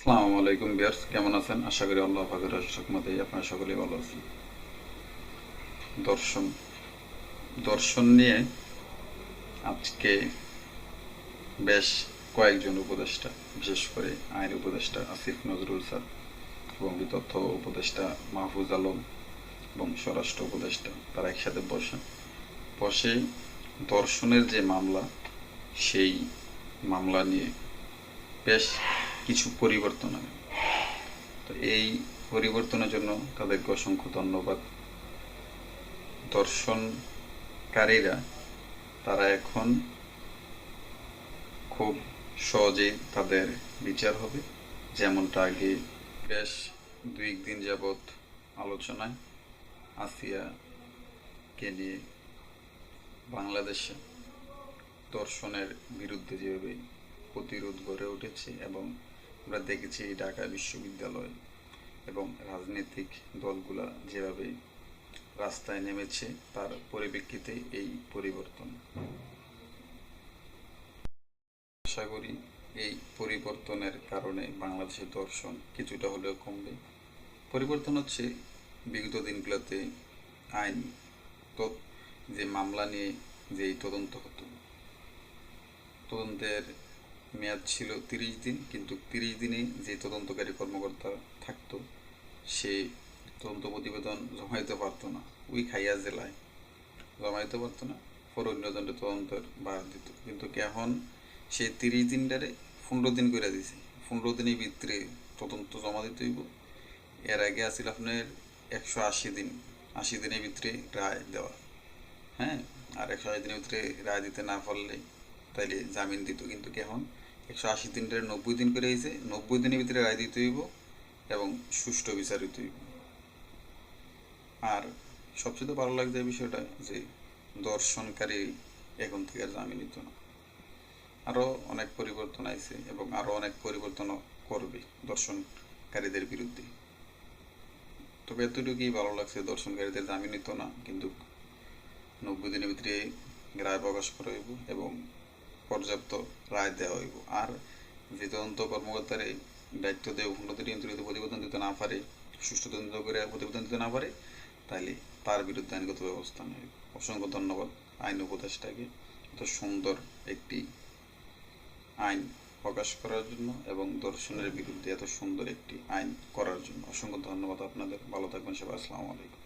আসসালামু আলাইকুম বিয়ার্স কেমন আছেন? আশা করি আল্লাহ পাকের সকমতেই আপনারা সকলেই ভালো আছেন। দর্শন দর্শন নিয়ে আজকে বেশ কয়েকজন উপদেষ্টা, বিশেষ করে আইন উপদেষ্টা আসিফ নজরুল স্যার, এবং তথ্য উপদেষ্টা মাহফুজ আলম, এবং স্বরাষ্ট্র উপদেষ্টা, তারা একসাথে বসেন বসে দর্শনের যে মামলা, সেই মামলা নিয়ে বেশ কিছু পরিবর্তন আনে তো এই পরিবর্তনের জন্য তাদেরকে অসংখ্য ধন্যবাদ। দর্শনকারীরা, তারা এখন খুব সহজে তাদের বিচার হবে। যেমনটা আগে বেশ দুই দিন যাবৎ আলোচনায় আসিয়াকে নিয়ে বাংলাদেশে দর্শনের বিরুদ্ধে যেভাবে প্রতিরোধ গড়ে উঠেছে এবং আমরা দেখেছি ঢাকা বিশ্ববিদ্যালয় এবং রাজনৈতিক দলগুলা যেভাবে রাস্তায় নেমেছে, তার পরিপ্রেক্ষিতে এই পরিবর্তন। আশা করি এই পরিবর্তনের কারণে বাংলাদেশের দর্শন কিছুটা হলেও কমবে। পরিবর্তন হচ্ছে বিগত দিনগুলোতে আইন যে মামলা নিয়ে যেই তদন্ত হতো। তদন্তের মেয়াদ ছিল তিরিশ দিন, কিন্তু তিরিশ দিনে যে তদন্তকারী কর্মকর্তা থাকতো, সে তদন্ত প্রতিবেদন জমা দিতে পারতো না। ওই খাইয়া জেলায় জমা দিতে পারতো না, পর অন্যজনের তদন্তের বার দিত। কিন্তু এখন সে তিরিশ দিনটারে পনেরো দিন করে দিছে। পনেরো দিনের ভিতরে তদন্ত জমা দিতে হইব। এর আগে আছিল আপনার একশো আশি দিন, আশি দিনের ভিতরে রায় দেওয়া। হ্যাঁ? আর একশো আশি দিনের ভিতরে রায় দিতে না পারলে তাইলে জামিন দিত কিন্তু এখন একশো আশি দিনটার নব্বই দিন করে হয়েছে নব্বই দিনের ভিতরে রায় দিতে হইব এবং সুষ্ঠু বিচার বিচারিত হইব। আর সবচেয়ে ভালো লাগছে বিষয়টা যে দর্শনকারী এখন থেকে আর জামিন নিত না। আরও অনেক পরিবর্তন আইছে এবং আরও অনেক পরিবর্তনও করবে দর্শনকারীদের বিরুদ্ধে। তবে এতটুকুই ভালো লাগছে দর্শনকারীদের জামিন নিত না, কিন্তু নব্বই দিনের ভিতরে রায় প্রকাশ করা হইব এবং পর্যাপ্ত রায় দেওয়া হইব। আর যে তদন্ত কর্মকর্তারে দায়িত্ব দেয় উন্নতি নিয়ন্ত্রিত প্রতিবেদন দিতে না পারে, সুষ্ঠু তদন্ত করে প্রতিবেদন দিতে না পারে, তাহলে তার বিরুদ্ধে আইনগত ব্যবস্থা নেবে অসংখ্য ধন্যবাদ আইন উপদেষ্টাকে এত সুন্দর একটি আইন প্রকাশ করার জন্য এবং দর্শনের বিরুদ্ধে এত সুন্দর একটি আইন করার জন্য। অসংখ্য ধন্যবাদ আপনাদের। ভালো থাকবেন সবাই। আসসালামু আলাইকুম।